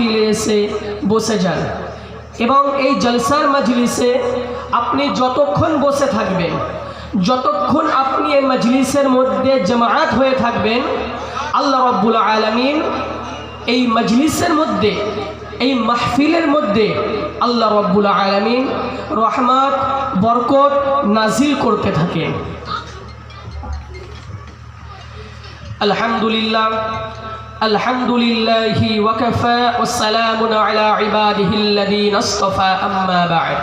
মাহফিলে এসে বসে যান। এবং এই জলসার মজলিসে আপনি যতক্ষণ বসে থাকবেন, যতক্ষণ আপনি এই মজলিসের মধ্যে জামায়াত হয়ে থাকবেন, আল্লাহ রব্বুল আলমিন এই মজলিসের মধ্যে, এই মাহফিলের মধ্যে আল্লাহ রব্বুল আলমিন রহমত, বরকত নাজিল করতে থাকে আলহামদুলিল্লাহ الحمد لله وكفى والسلام على عباده الذين اصطفى أما بعد.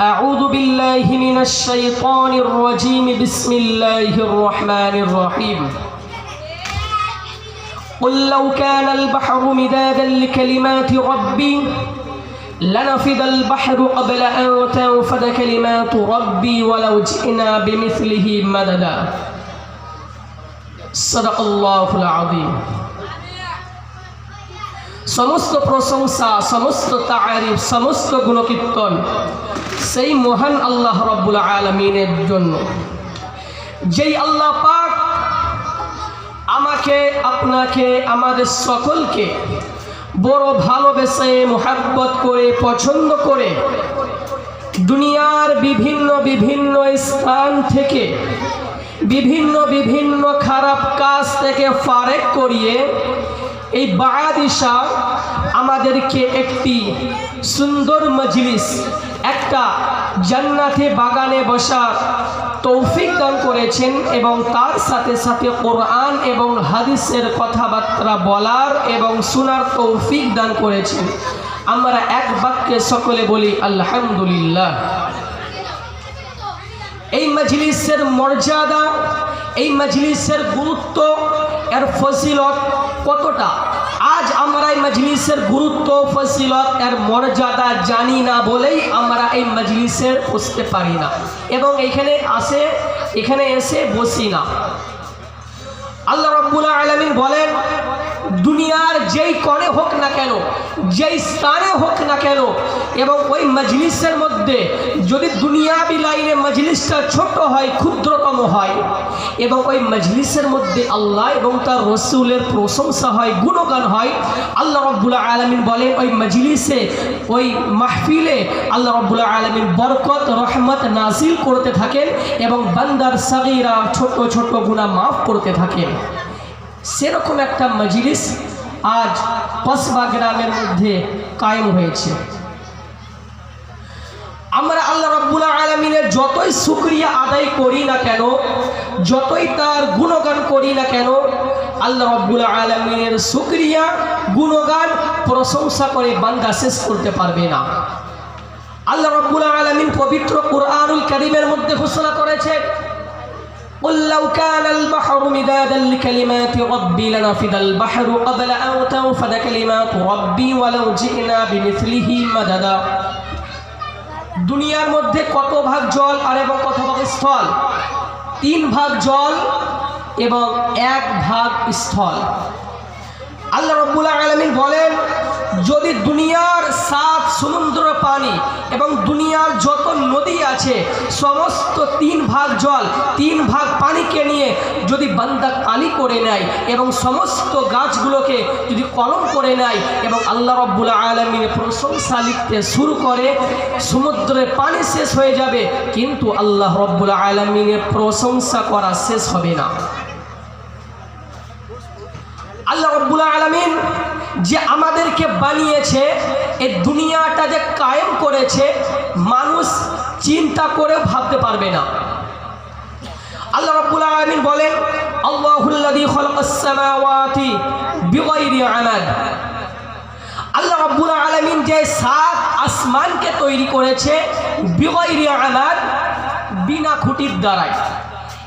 أعوذ بالله من الشيطان الرجيم. بسم الله الرحمن الرحيم. قل لو كان البحر مدادا لكلمات ربي لنفد البحر قبل أن تنفد كلمات ربي ولو جئنا بمثله مددا. সদাকল্লাহুল আদিম সমস্ত প্রশংসা, সমস্ত তারিফ সমস্ত গুণকীর্তন সেই মহান আল্লাহ রব্বুল আলমিনের জন্য। যেই আল্লাহ পাক আমাকে, আপনাকে, আমাদের সকলকে বড় ভালোবেসে, মোহাব্বত করে, পছন্দ করে দুনিয়ার বিভিন্ন বিভিন্ন স্থান থেকে বিভিন্ন বিভিন্ন খারাপ কাজ থেকে ফারেক করিয়ে এই বায়াদিশা আমাদেরকে একটি সুন্দর মজলিস, একটা জান্নাতে বাগানে বসার তৌফিক দান করেছেন এবং তার সাথে সাথে কোরআন এবং হাদিসের কথাবার্তা বলার এবং শোনার তৌফিক দান করেছেন। আমরা এক বাক্যে সকলে বলি, আলহামদুলিল্লাহ। এই মজলিসের মর্যাদা, এই মজলিসের গুরুত্ব, এর ফজিলত কতটা? আজ আমরা এই মজলিসের গুরুত্ব, ফজিলত, এর মর্যাদা জানি না বলেই আমরা এই মজলিসের বসতে পারি না। এবং এখানে আসে, এখানে এসে বসি না। আল্লাহ রব্বুল আলমিন বলেন দুনিয়ার যেই কণে হোক না কেন, যেই স্থানে হোক না কেন, এবং ওই মজলিসের মধ্যে যদি দুনিয়াবি লাইনে মজলিসটা ছোট হয়, ক্ষুদ্রতম হয়, এবং ওই মজলিসের মধ্যে আল্লাহ এবং তার রসুলের প্রশংসা হয়, গুণগান হয়, আল্লাহ রব্বুল্লাহ আলমিন বলেন, ওই মজলিসে, ওই মাহফিলে আল্লাহ রব্বুল্লাহ আলমিন বরকত, রহমত নাজিল করতে থাকেন, এবং বান্দার সাগিরা ছোট ছোট গুণা মাফ করতে থাকেন। সেরকম একটা মজলিস আজ কসবা গ্রামের মধ্যে কায়েম হয়েছে। আমরা আল্লাহ রব্বুল আলমিনের যতই শুক্রিয়া আদায় করি না কেন, যতই তার গুণগান করি না কেন, আল্লাহ রব্বুল আলমিনের শুক্রিয়া, গুণগান, প্রশংসা করে বান্দা শেষ করতে পারবে না। আল্লাহ রব্বুল আলমিন পবিত্র কুরআনুল করিমের মধ্যে ঘোষণা করেছে لو كان البحر مدادا لكلمات ربي لنفد البحر قبل أن تنفد كلمات ربي ولو جئنا بمثله مددا দুনিয়ার মধ্যে কত ভাগ জল আর এবং কত ভাগ স্থল তিন ভাগ জল এবং এক ভাগ স্থল আল্লাহ রব্বুল আলমিন বলেন যদি দুনিয়ার সাত সমুদ্র পানি এবং দুনিয়ার যত নদী আছে, সমস্ত তিন ভাগ জল, তিন ভাগ পানিকে নিয়ে যদি বান্দা কালি করে নেয় এবং সমস্ত গাছগুলোকে যদি কলম করে নেয় এবং আল্লাহ রব্বুল আলমিনের প্রশংসা লিখতে শুরু করে, সমুদ্রের পানি শেষ হয়ে যাবে, কিন্তু আল্লাহ রব্বুল আলমিনের প্রশংসা করা শেষ হবে না। আল্লাহ রব্বুল আলমিন যে আমাদেরকে বানিয়েছে এই দুনিয়াটা যে কায়েম করেছে, মানুষ চিন্তা করে ভাবতে পারবে না। আল্লাহ রব্বুল আলমিন বলেন আল্লাহুল্লাযী খালাকাস সামাওয়াতি বিগাইরি আমাদ। আল্লাহ রব্বুল আলমিন যে সাত আসমানকে তৈরি করেছে বিগাইরি আমাদ, বিনা খুঁটির দ্বারাই।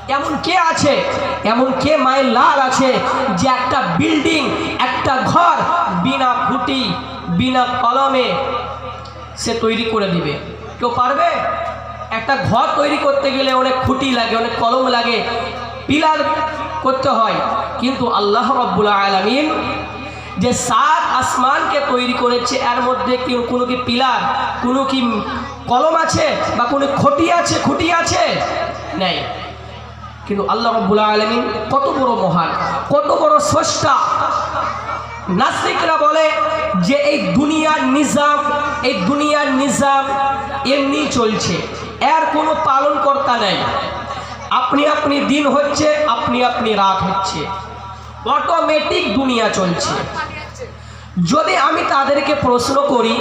এমন কে আছে, এমন কে মায়ের লাল আছে যে একটা বিল্ডিং একটা ঘর বিনা খুঁটি, বিনা কলমে সে তৈরি করে দিবে? কেউ পারবে? একটা ঘর তৈরি করতে গেলে অনেক খুঁটি লাগে, অনেক কলম লাগে, পিলার করতে হয়। কিন্তু আল্লাহ রব্বুল আলমিন যে সাত আসমানকে তৈরি করেছে, এর মধ্যে কি, কোনো কি পিলার, কোনো কি কলম আছে বা কোনো খুঁটি আছে খুঁটি আছে? নেই। কিন্তু আল্লাহ রব্বুল আলমিন কত বড় মহান, কত বড় স্রষ্টা। নাস্তিকরা বলে যে এই দুনিয়ার নিজাম, এই দুনিয়ার নিজাম এমনি চলছে, এর কোনো পালনকর্তা নেই। আপনি আপনি দিন হচ্ছে, আপনি আপনি রাত হচ্ছে। অটোমেটিক দুনিয়া চলছে। যদি আমি তাদেরকে প্রশ্ন করি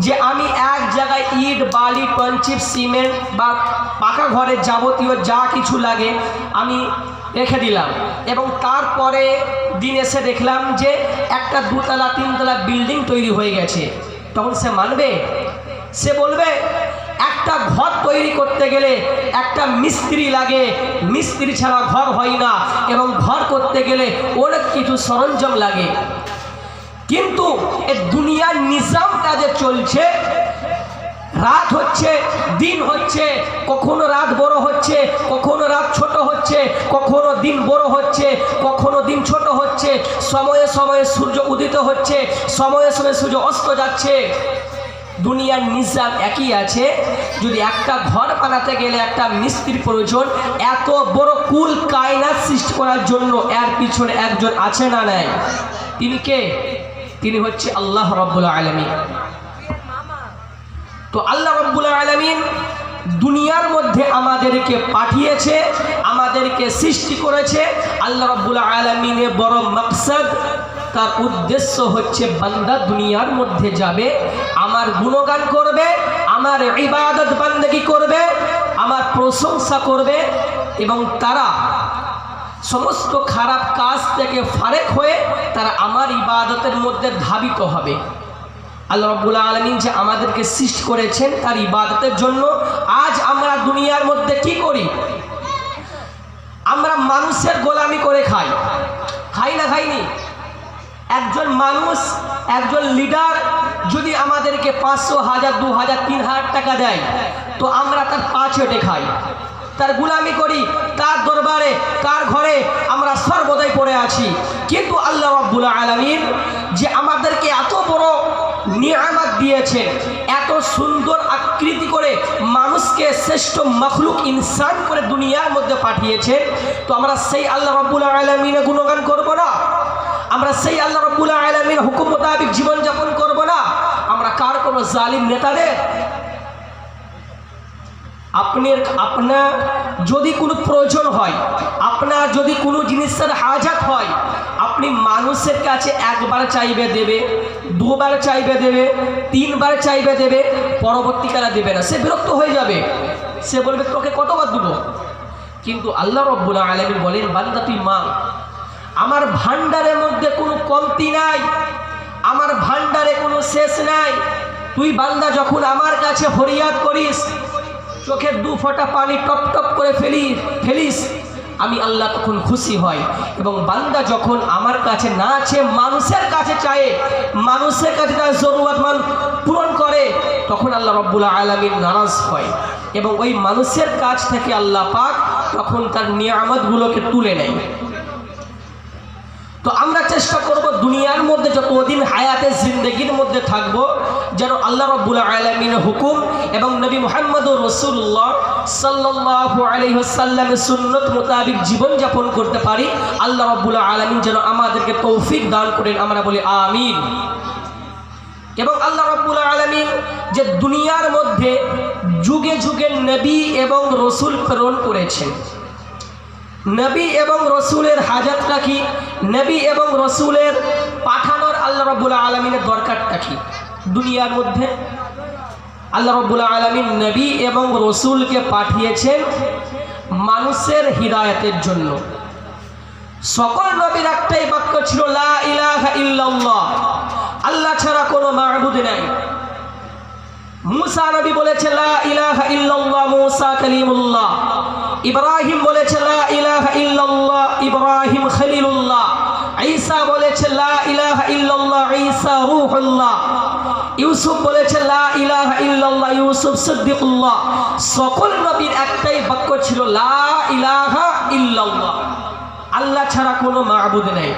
যে আমি এক জায়গায় ইট, বালি পঞ্চিপ সিমেন্ট বা পাকা ঘরের যাবতীয় যা কিছু লাগে আমি রেখে দিলাম। এবং তারপরে দিন এসে দেখলাম যে একটা দুতলা, তিনতলা বিল্ডিং তৈরি হয়ে গেছে। তখন সে মানবে? সে বলবে, একটা ঘর তৈরি করতে গেলে একটা মিস্ত্রি লাগে। মিস্ত্রি ছাড়া ঘর হয় না। এবং ঘর করতে গেলে অনেক কিছু সরঞ্জাম লাগে। কিন্তু এ দুনিয়ার নিজামটা যে চলছে, রাত হচ্ছে, দিন হচ্ছে, কখনো রাত বড় হচ্ছে, কখনো রাত ছোট হচ্ছে, কখনো দিন বড় হচ্ছে, কখনো দিন ছোট হচ্ছে, সময়ে সময়ে সূর্য উদিত হচ্ছে, সময়ে সময়ে সূর্য অস্ত যাচ্ছে। দুনিয়ার নিজাম একই আছে, যদি একটা ঘর বানাতে গেলে একটা মিস্ত্রির প্রয়োজন, এত বড় কুল কায়নাত সৃষ্টি করার জন্য এর পিছনে একজন আছে না নেয় তিনি কে? তিনি হচ্ছে আল্লাহ রব্বুল আলমী তো আল্লাহ রব্বুল আলমিন দুনিয়ার মধ্যে আমাদেরকে পাঠিয়েছে, আমাদেরকে সৃষ্টি করেছে। আল্লাহ রব্বুল আলমিনের বড় মকসদ, তার উদ্দেশ্য হচ্ছে বান্দা দুনিয়ার মধ্যে যাবে, আমার গুণগান করবে, আমার ইবাদত বান্দাগি করবে, আমার প্রশংসা করবে এবং তারা সমস্ত খারাপ কাজ থেকে ফারেক হয়ে তারা আমার ইবাদতের মধ্যে ধাবিত হবে। আল্লাহ রব্বুল আলমিন যে আমাদেরকে সৃষ্টি করেছেন তার ইবাদতের জন্য আজ আমরা দুনিয়ার মধ্যে কি করি? আমরা মানুষের গোলামি করে খাই। খাই না খাইনি? একজন মানুষ, একজন লিডার যদি আমাদেরকে পাঁচশো হাজার দু হাজার তিন হাজার টাকা দেয়, তো আমরা তার পা চেটে খাই। তার গুলামি করি, তার দরবারে, তার ঘরে আমরা সর্বদাই পড়ে আছি। কিন্তু আল্লাহ রাব্বুল আলমিন যে আমাদেরকে এত বড় নিয়ামত দিয়েছেন, এত সুন্দর আকৃতি করে মানুষকে শ্রেষ্ঠ মখলুক ইনসান করে দুনিয়ার মধ্যে পাঠিয়েছেন, তো আমরা সেই আল্লাহ রব্বুল আলমিনে গুণগান করব না? আমরা সেই আল্লাহ রব্বুল আলমিন হুকুম মোতাবিক জীবনযাপন করব না? আমরা কার কোনো জালিম নেতাদের আপনার আপনার যদি কোনো প্রয়োজন হয়, আপনার যদি কোনো জিনিসের হাজাত হয়, আপনি মানুষের কাছে একবার চাইবে দেবে, দুবার চাইবে দেবে, তিনবার চাইবে দেবে, পরবর্তীকালে দেবে না। সে বিরক্ত হয়ে যাবে। সে বলবে, তোকে কতবার দেবো? কিন্তু আল্লাহ রব্বুল আলমী বলেন, বান্দা, তুই মা আমার ভান্ডারের মধ্যে কোনো কমতি নাই। আমার ভান্ডারে কোনো শেষ নাই। তুই বান্দা, যখন আমার কাছে ফরিয়াদ করিস চোখের দু ফোঁটা পানি টপ টপ করে ফেলি, ফেলিস, আমি আল্লাহ তখন খুশি হয় এবং বান্দা যখন আমার কাছে না আছে, মানুষের কাছে চায়, মানুষের কাছে তার জরুরত মান পূরণ করে, তখন আল্লাহ রব্বুল্লা আলমীর নারাজ হয়। এবং ওই মানুষের কাছ থেকে আল্লাহ পাক তখন তার নিয়ামতগুলোকে তুলে নেয়। তো আমরা চেষ্টা করব দুনিয়ার মধ্যে যতদিন হায়াতের জিন্দগির মধ্যে থাকব, যেন আল্লাহ রব্বুল আলমিনের হুকুম এবং নবী মোহাম্মদ রসুল্লাহ সাল্লাহ আলহিহাসাল্লামের সুন্নত মোতাবিক জীবনযাপন করতে পারি। আল্লাহ রব্বুল আলমিন যেন আমাদেরকে তৌফিক দান করেন, আমরা বলি আমিন। এবং আল্লাহ রব্বুল আলমিন যে দুনিয়ার মধ্যে যুগে যুগে নবী এবং রসুল প্রেরণ করেছেন। নবী এবং রসুলের হাজাতটা কি? নবী এবং রসুলের পাঠানোর আল্লাহ রব্বুল আলমিনের দরকারটা কি? দুনিয়ার মধ্যে আল্লাহ রব্বুল আলমিন নবী এবং রসুলকে পাঠিয়েছেন মানুষের হৃদায়তের জন্য। সকল নবীর একটাই বাক্য ছিল, লা ইলাহা ইল্লাল্লাহ। আল্লাহ ছাড়া কোনো মাহবুদ নাই। মুসা নবী বলেছে, লা ইলাহা ইল্লাল্লাহ মুসা কালিমুল্লাহ। ইব্রাহিম বলেছে, লা ইলাহা ইল্লাল্লাহ ইব্রাহিম খলিলুল্লাহ। ঈসা বলেছে, লা ইলাহা ইল্লাল্লাহ ঈসা রূহুল্লাহ। ইউসুফ বলেছে, লা ইলাহা ইল্লাল্লাহ ইউসুফ সিদ্দিকুল্লাহ। সকল নবীর একটাই বাক্য ছিল, লা ইলাহা ইল্লাল্লাহ। আল্লাহ ছাড়া কোনো মাহবুদ নেই।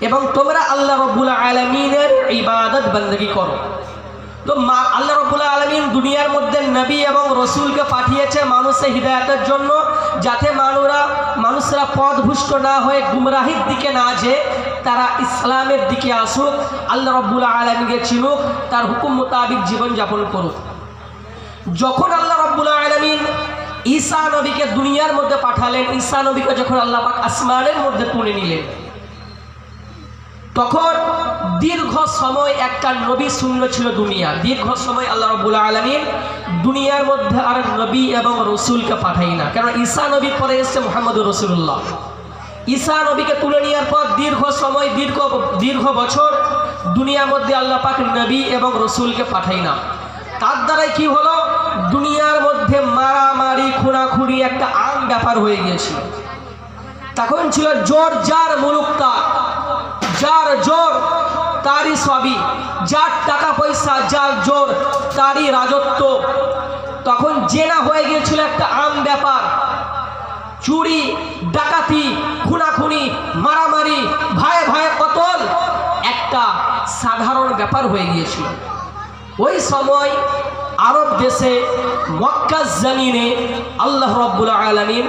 এবং তোমরা আল্লাহ রব্বুল আলমিনের ইবাদত বন্দী করো। তো মা আল্লাহ রব্বুল আলমিন দুনিয়ার মধ্যে নবী এবং রসুলকে পাঠিয়েছে মানুষের হৃদায়তের জন্য, যাতে মানুরা, মানুষরা পথভুষ্ট না হয়ে গুমরাহির দিকে না যে তারা ইসলামের দিকে আসুক, আল্লাহ রব্বুল আলমীকে চিনুক, তার হুকুম মোতাবিক জীবনযাপন করুক। যখন আল্লাহ রব্বুল আলমিন ঈসা নবীকে দুনিয়ার মধ্যে পাঠালেন, ঈসা নবীকে যখন আল্লাহ আসমানের মধ্যে তুলে নিলেন, তখন দীর্ঘ সময় একটা নবী শূন্য ছিল দুনিয়া। দীর্ঘ সময় আল্লাহ রবুল আলমিন দুনিয়ার মধ্যে আর নবী এবং রসুলকে পাঠাই না। কেন ঈসা নবীর পরে এসছে মোহাম্মদ রসুল্লাহ ঈসা নবীকে তুলে নেওয়ার পর দীর্ঘ সময়, দীর্ঘ দীর্ঘ বছর দুনিয়ার মধ্যে আল্লাহ পাক নবী এবং রসুলকে পাঠাই না। তার দ্বারাই কি হলো? দুনিয়ার মধ্যে মারামারি, খুনাখুনি একটা আম ব্যাপার হয়ে গিয়েছিল। তখন ছিল জোর, যার মুলুকতা, যার জোর তারই সবই, যার টাকা পয়সা, যার জোর, তারই রাজত্ব। তখন জেনা হয়ে গিয়েছিল একটা আম ব্যাপার। চুরি, ডাকাতি, খুনাখুনি, মারামারি ভাই ভাই কতল একটা সাধারণ ব্যাপার হয়ে গিয়েছিল। ওই সময় আরব দেশে মক্কা জমিনে আল্লাহ রব্বুল আলমিন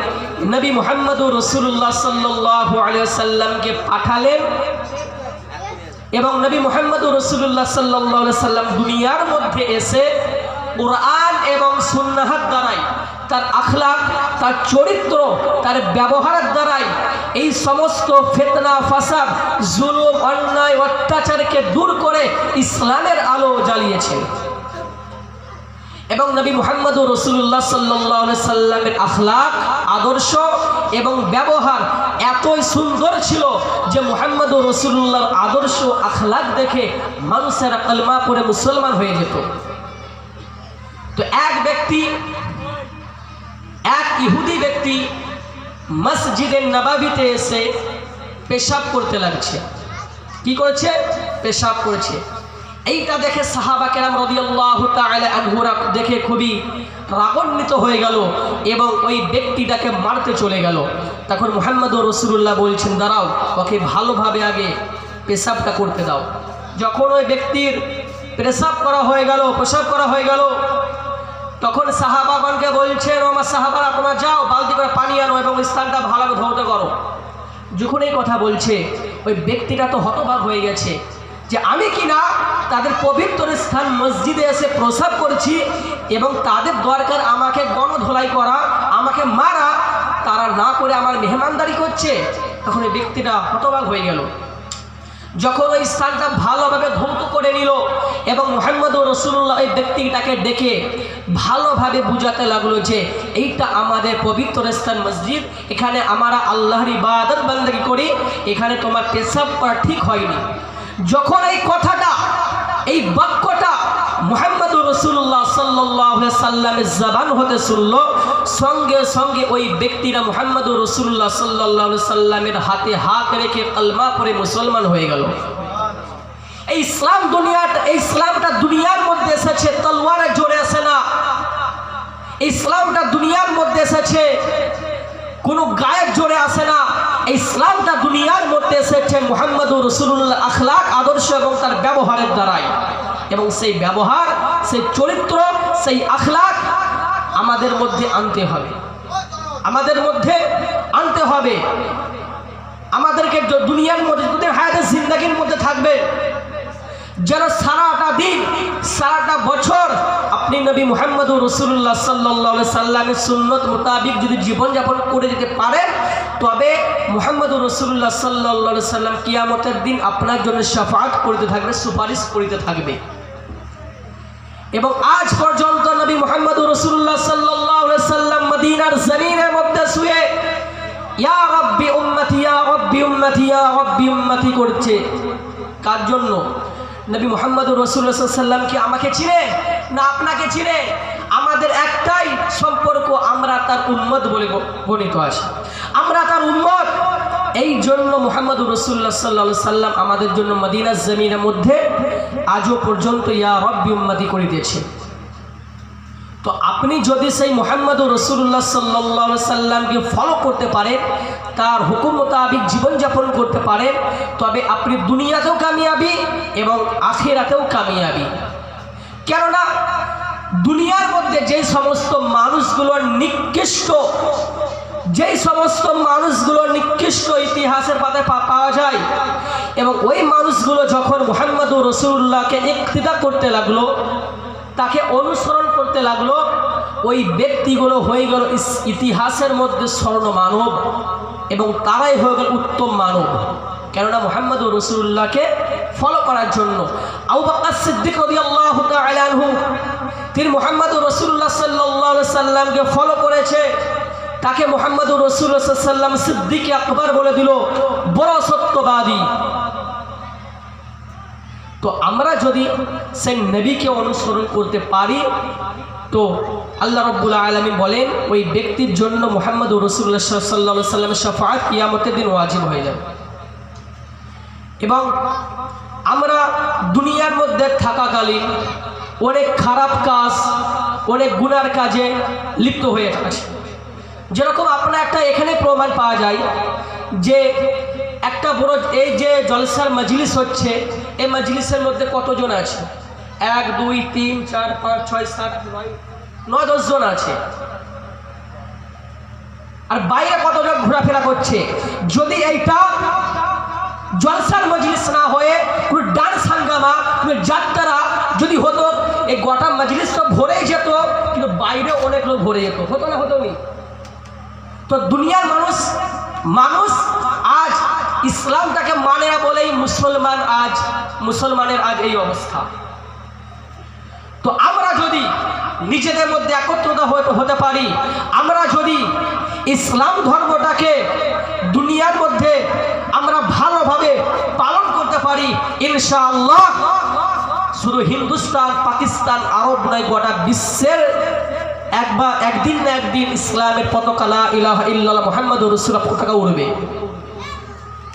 নবী মোহাম্মদুর রসুল্লাহ সাল্লাহ আলিয়া সাল্লামকে পাঠালেন এবং নবী মোহাম্মদ রসুল্লাহ সাল্লাহ সাল্লাম দুনিয়ার মধ্যে এসে কোরআন এবং সুন্নাহার দ্বারাই তার আখলাক তার চরিত্র, তার ব্যবহারের দ্বারাই এই সমস্ত ফেতনা, ফাসাদ, জুলুম, অন্যায়, অত্যাচারকে দূর করে ইসলামের আলো জ্বালিয়েছেন এবং নবী মোহাম্মদ রসুল্লাহ সাল্লাহ সাল্লামের আখলাক, আদর্শ এবং ব্যবহার এতই সুন্দর ছিল যে মোহাম্মদ রসুল্লাহর আদর্শ আখলাক দেখে মানুষেরা কলমা পড়ে মুসলমান হয়ে যেত। তো এক ব্যক্তি, এক ইহুদি ব্যক্তি মসজিদের নবাবিতে এসে পেশাব করতে লাগছে। কি করেছে? পেশাব করেছে। এইটা দেখে সাহাবা কেরাম রদিয়াল্লাহ আনহুরা দেখে খুবই রাগান্বিত হয়ে গেল এবং ওই ব্যক্তিটাকে মারতে চলে গেল। তখন মোহাম্মদ রসুল্লাহ বলছেন, দাঁড়াও, ওকে ভালোভাবে আগে পেশাবটা করতে দাও। যখন ওই ব্যক্তির পেশাব করা হয়ে গেল পেশাব করা হয়ে গেল, তখন সাহাবাগণকে বলছেন আমার সাহাবারা, তোমরা যাও, বালতি করে পানি আনো এবং স্থানটা ভালোভাবে ধৌত করো। যখন এই কথা বলছে, ওই ব্যক্তিটা তো হতবাক হয়ে গেছে। যে আমি কি না তাদের পবিত্র স্থান মসজিদে এসে প্রসাব করছি এবং তাদের দরকার আমাকে গণধোলাই করা, আমাকে মারা, তারা না করে আমার মেহমানদারি করছে, তখন ওই ব্যক্তিটা হতবাক হয়ে গেল। যখন ওই স্থানটা ভালোভাবে ধৌত করে নিল এবং মোহাম্মদ রসুল্লাহ এই ব্যক্তিটাকে ডেকে ভালোভাবে বুঝাতে লাগল যে এইটা আমাদের পবিত্র স্থান মসজিদ, এখানে আমরা আল্লাহর ইবাদত বন্দী করি, এখানে তোমার পেশাব করা ঠিক হয়নি। যখন এই কথাটা, এই বাক্যটা মোহাম্মদ রসুল্লাহ সাল্লাহ সাল্লামের জবান হতে শুনল, সঙ্গে সঙ্গে ওই ব্যক্তিরা মোহাম্মদ রসুল্লাহ সাল্লাহ সাল্লামের হাতে হাত রেখে কলমা করে মুসলমান হয়ে গেল। এই ইসলাম দুনিয়াটা, এই ইসলামটা দুনিয়ার মধ্যে এসেছে, তলোয়ারে জোরে আসে না। ইসলামটা দুনিয়ার মধ্যে এসেছে, কোনো গায়ের জোরে আসে না। ইসলামটা দুনিয়ার মধ্যে এসেছে মোহাম্মদ রসুল্লাহ আখলাক, আদর্শ এবং তার ব্যবহারের দ্বারাই। এবং সেই ব্যবহার, সেই চরিত্র, সেই আখলাক আমাদের মধ্যে আনতে হবে। আমাদের মধ্যে আনতে হবে। আমাদেরকে দুনিয়ার মধ্যে যদি হায়াতের জিন্দাগির মধ্যে থাকবে। যেন সারাটা দিন, সারাটা বছর আপনি নবী মোহাম্মদ রসুল্লাহ সাল্লাহ সাল্লামের সুন্নত মোতাবিক যদি জীবনযাপন করে যেতে পারেন, তবে মোহাম্মদ রসুল্লাহ সাল্লাহ সাল্লাম কিয়ামতের দিন আপনার জন্য সাফাত করিতে থাকবে, সুপারিশ করিতে থাকবে। এবং আজ পর্যন্ত নবী মোহাম্মদ রসুল্লাহ সাল্লাহ সাল্লাম মদিনার জমিনের মধ্যে শুয়ে, ইয়া রব্বি উম্মতি, ইয়া রব্বি উম্মতি, ইয়া রব্বি উম্মতি করছে। কার জন্য? নবী মোহাম্মদ রসুল্লাসাল্লাম কি আমাকে চিনে? না আপনাকে চিনে? আমাদের একটাই সম্পর্ক, আমরা তার উম্মত বলে গণিত আছি। আমরা তার উম্মত। এই জন্য মোহাম্মদ রসুল্লাহ সাল্লাহ সাল্লাম আমাদের জন্য মদিনার জমিনের মধ্যে আজও পর্যন্ত ইয়া রব্বি উম্মতি করে দিয়েছে তো আপনি যদি সেই মোহাম্মদ রসুল্লাহ সাল্লাহ সাল্লামকে ফলো করতে পারেন তার হুকুম মোতাবিক জীবনযাপন করতে পারেন, তবে আপনি দুনিয়াতেও কামিয়াবি এবং আখেরাতেও কামিয়াবি। কেননা, দুনিয়ার মধ্যে যে সমস্ত মানুষগুলোর নিকৃষ্ট যেই সমস্ত মানুষগুলোর নিকৃষ্ট ইতিহাসের পাতে পাওয়া যায়, এবং ওই মানুষগুলো যখন মোহাম্মদুর রসুল্লাহকে ইক্তিদা করতে লাগল, তাকে অনুসরণ করতে লাগল ওই ব্যক্তিগুলো হয়ে গেল ইতিহাসের মধ্যে স্বর্ণ মানব এবং তারাই হয়ে গেল উত্তম মানব। কেননা মোহাম্মদুর রসুল্লাহকে ফলো করার জন্য তিনি মোহাম্মদুর রসুল্লাহ আলাইহি সাল্লামকে ফলো করেছে। তাকে মোহাম্মদুর রসুল্লাহ সাল্লাম সিদ্দিক আকবর বলে দিল, বড় সত্যবাদী। তো আমরা যদি সেই নবীকে অনুসরণ করতে পারি তো আল্লাহ রব্বুল আলমী বলেন, ওই ব্যক্তির জন্য মোহাম্মদ রসুল্লাহ সাল্লা সাল্লামের শফাত কিয়ামতের দিন ওয়াজিব হয়ে যাবে। এবং আমরা দুনিয়ার মধ্যে থাকাকালীন অনেক খারাপ কাজ, অনেক গুনার কাজে লিপ্ত হয়ে আছে যেরকম আপনার একটা এখানে প্রমাণ পাওয়া যায় যে একটা বড়, এই যে জলসার মজলিস হচ্ছে, এই মজলিসের মধ্যে কতজন আছে? এক, দুই, তিন, চার, পাঁচ, ছয়, সাত, নয় নয় দশজন আছে। আর বাইরে কতজন ঘোরাফেরা করছে? যদি এইটা জলসার মজলিস না হয়ে কোনো ডান্স হাঙ্গামা কোনো যাত্রা যদি হতো, এই গোটা মজলিস তো ভরেই যেত, কিন্তু বাইরে অনেক লোক ভরে যেত। হতো না, হতো তো দুনিয়ার মানুষ মানুষ আজ ইসলামটাকে মানে বলেই মুসলমান আজ, মুসলমানের আজ এই অবস্থা। তো আমরা যদি নিজেদের মধ্যে একত্রতা হতে- পারি, আমরা যদি ইসলাম ধর্মটাকে দুনিয়ার মধ্যে আমরা ভালোভাবে পালন করতে পারি, ইনশাআল্লাহ শুধু হিন্দুস্তান, পাকিস্তান, আরব নয়, গোটা বিশ্বের একবার একদিন না একদিন ইসলামের পতাকা লা ইলাহা ইল্লাল্লাহ মুহাম্মদ রসুল্লাহ পতাকা উড়বে।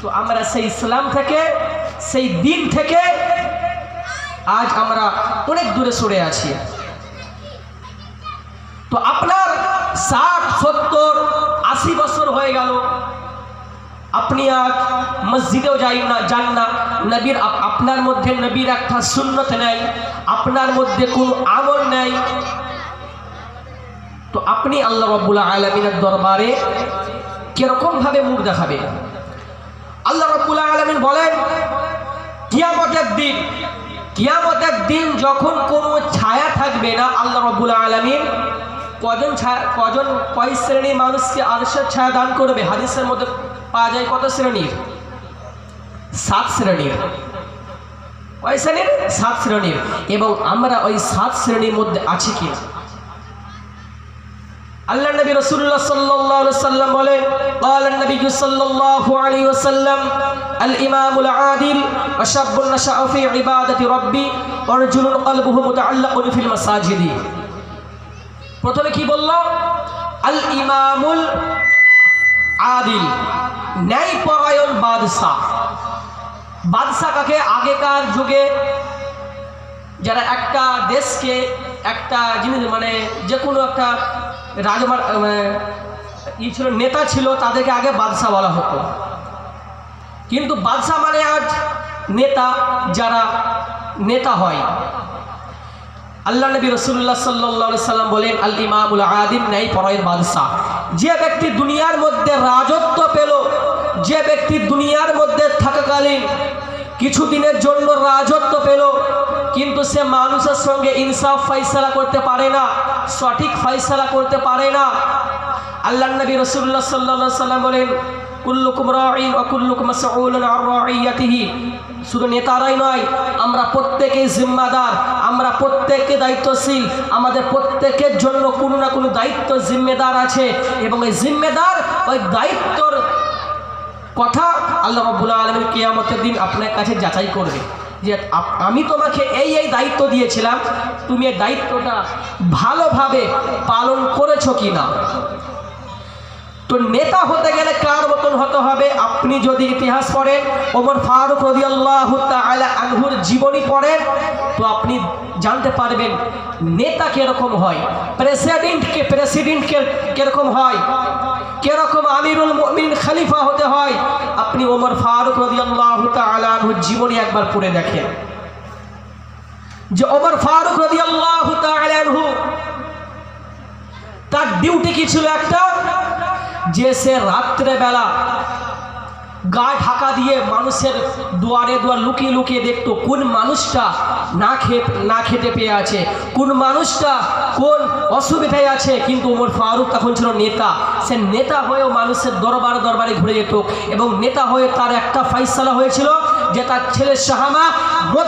তো আমরা সেই ইসলাম থেকে, সেই দিন থেকে আজ আমরা অনেক দূরে সরে আছি। তো আপনার ষাট, সত্তর, আশি বছর হয়ে গেল। আপনি আজ মসজিদেও যাই না, যান না। নবীর আপনার মধ্যে নবীর একটা সুন্নত নেই, আপনার মধ্যে কোনো আমল নেই। তো আপনি আল্লাহ রব্বুল আলমিনের দরবারে কিরকমভাবে মুখ দেখাবে? আল্লাহ রব্বুল আলমিন বলেন, কিয়ামতের দিন কিয়ামত দিন যখন কোনো ছায়া থাকবে না, আল্লাহ রব্বুল আলমিন কজন ছায়া কজন কয় শ্রেণির মানুষকে আদর্শের ছায়া দান করবে? হাদিসের মধ্যে পাওয়া যায় কত শ্রেণির? সাত শ্রেণির। কয় শ্রেণির? সাত শ্রেণির। এবং আমরা ওই সাত শ্রেণির মধ্যে আছি কি আল্লাহ নবী রসুল্লাহ সাল্লাহ সাল্লাম বলে আল্লাহ নবী সাল্লাহ আলী ওসাল্লাম وسلم الامام العادل وشاب نشأ في عبادة ربي ورجل قلبه متعلق في المساجد প্রথমে কি বলল আল ইমামুল আদিল ন্যায় পরায়ণ বাদশাহ বাদশাহ কাকে আগেকার যুগে যারা একটা দেশকে একটা জিনিস মানে যে কোনো একটা রাজমার মানে ই ছিল নেতা ছিল তাদেরকে আগে বাদশাহ বলা হতো কিন্তু বাদশাহ মানে আজ নেতা, যারা নেতা হয়। আল্লাহ নবী রসুল্লাহ সাল্লাহ সাল্লাম বলেন আল ইমামুল আদিম ন্যায় পরায়ের বাদশাহ। যে ব্যক্তি দুনিয়ার মধ্যে রাজত্ব পেল, যে ব্যক্তি দুনিয়ার মধ্যে থাকাকালীন কিছুদিনের জন্য রাজত্ব পেল, কিন্তু সে মানুষের সঙ্গে ইনসাফ ফাইসলা করতে পারে না, সঠিক ফাইসলা করতে পারে না। আল্লাহ নবী রসুল্লাহ সাল্লাহ সাল্লাম বলেন কুল্লুকুম রাইন অকুল্লুকুম মাসউলুন আন রাইয়াতিহি শুধু নেতারাই নয়, আমরা প্রত্যেকেই জিম্মাদার, আমরা প্রত্যেকে দায়িত্বশীল, আমাদের প্রত্যেকের জন্য কোনো না কোনো দায়িত্ব জিম্মেদার আছে এবং এই জিম্মেদার ওই দায়িত্বর কথা আল্লাহ রব্বুল আলমের কেয়ামতের দিন আপনার কাছে যাচাই করবে যে আমি তোমাকে এই এই দায়িত্ব দিয়েছিলাম, তুমি এই দায়িত্বটা ভালোভাবে পালন করেছ কি না তো নেতা হতে গেলে কার মতন হতে হবে। আপনি যদি ইতিহাস পড়েন, ওমর ফারুক রদি আল্লাহ আনহুর জীবনী পড়েন, তো আপনি জানতে পারবেন নেতা কীরকম হয় প্রেসিডেন্টকে প্রেসিডেন্ট কীরকম হয়, কীরকম আমিরুল মুমিন খালিফা হতে হয়, আপনি ওমর ফারুক রদি আল্লাহ আনহুর জীবনী একবার পড়ে দেখেন। যে ওমর ফারুক রদি আল্লাহ আনহু, তার ডিউটি কি ছিল একটা? যে সে রাত্রেবেলা গা ঢাকা দিয়ে মানুষের দুয়ারে দুয়ার লুকিয়ে লুকিয়ে দেখতো, কোন মানুষটা না খেয়ে, না খেতে পেয়ে আছে? কোন মানুষটা কোন অসুবিধায় আছে? কিন্তু ওমর ফারুক তখন ছিল নেতা। সে নেতা হয়েও মানুষের দরবার দরবারে ঘুরে যেত এবং নেতা হয়ে তার একটা ফাইসালা হয়েছিল যে তার ছেলে শাহামা